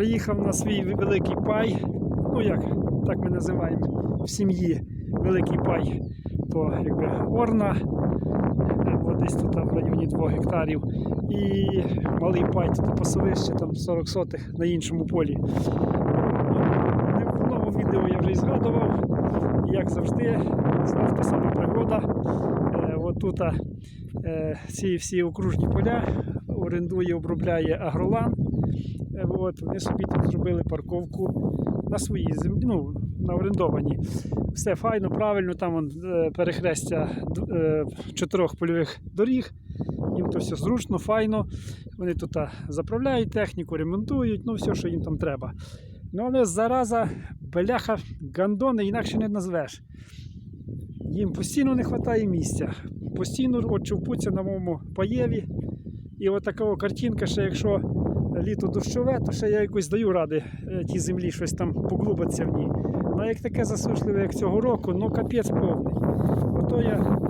Приїхав на свій великий пай. Ну як, так ми називаємо в сім'ї великий пай. То якби орна, е, десь тут в районі 2 гектарів. І малий пай тут пасовище, там 40 сотих на іншому полі. В новому відео я вже і згадував. Як завжди, знов та сама пригода. Е, от тут е, ці всі окружні поля орендує, обробляє Агролан. Е, От, вони собі тут зробили парковку на своїй землі, ну, на орендованій. Все файно, правильно, там вон, е, перехрестя е, чотирьох польових доріг. Їм то все зручно, файно. Вони тут заправляють техніку, ремонтують, ну все, що їм там треба. Ну, але зараза, бляха, гандони інакше не назвеш. Їм постійно не вистачає місця. Постійно от на моєму паєві. І от така картинка, що якщо літо дощове, то ще я якось даю ради е, тій землі щось там поглубатися в ній. Ну як таке засушливе, як цього року, ну капець повний. Ото я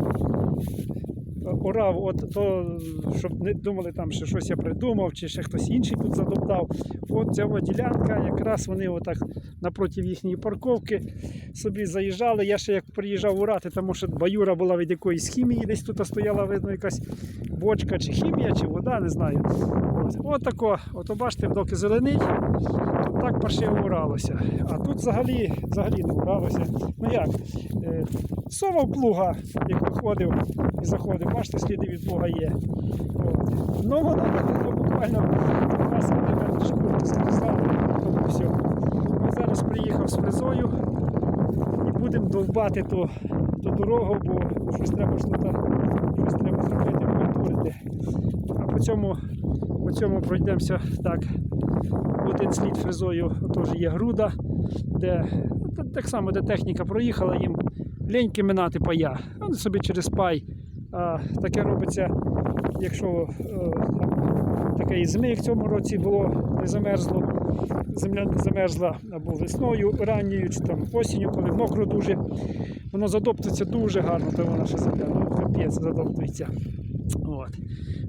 орав, от то, щоб не думали там, що щось я придумав, чи ще хтось інший тут задоптав. От ця ділянка, якраз вони отак напроти їхньої парковки собі заїжджали. Я ще як приїжджав урати, тому що баюра була від якоїсь хімії, десь тут стояла, видно, якась бочка, чи хімія, чи вода, не знаю. От, от тако, от бачите, доки зеленить, то так паршиво уралося. А тут взагалі, взагалі не уралося. Ну як? Е, совав плуга, як виходив і заходив, бачите, сліди від плуга є. От. Ну, воно ну, буквально 2 см шкурки тому все. Ми зараз приїхав з фрезою і будемо довбати ту, ту дорогу, бо щось треба щось треба зробити, культурити. А по цьому, по цьому пройдемося так. Один слід фрезою теж є груда, де ну, так само, де техніка проїхала, їм леньки минати пая. Вони собі через пай. А таке робиться, якщо е, таке і зими, в цьому році було, не замерзло, земля не замерзла або весною ранньою, чи там осінню, коли мокро дуже, воно задоптується дуже гарно, то наша земля, ну капець задоптується. От.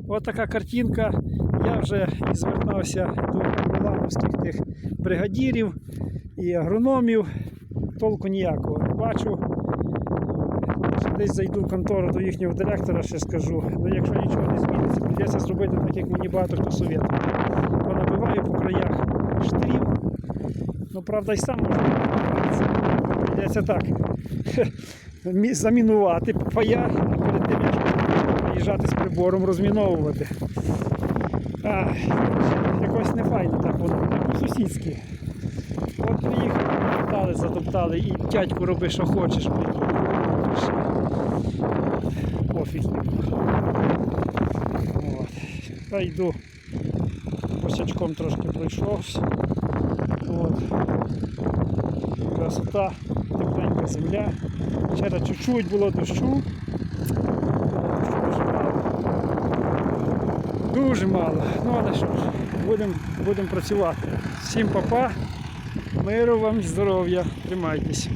От така картинка. Я вже звертався до ролановських тих бригадірів і агрономів. Толку ніякого не бачу. Десь зайду в контору до їхнього директора, ще скажу. Ну якщо нічого не зміниться, прийдеться зробити так, як мені багато хто совєтує. Понабиваю по краях штрів. Ну, правда, і сам можу. Прийдеться так. Замінувати пая, а перед тим як приїжджати з прибором, розміновувати. А, якось не файно так воно, не по-сусідськи. От приїхали, затоптали, затоптали і дядьку роби, що хочеш. блін. От. Та йду. Босячком трошки пройшовся. От. Красота, тепленька земля. Вчора чуть-чуть було дощу. Дуже мало. Дуже мало. Ну але що ж, будемо будем працювати. Всім папа, миру вам, здоров'я, тримайтесь.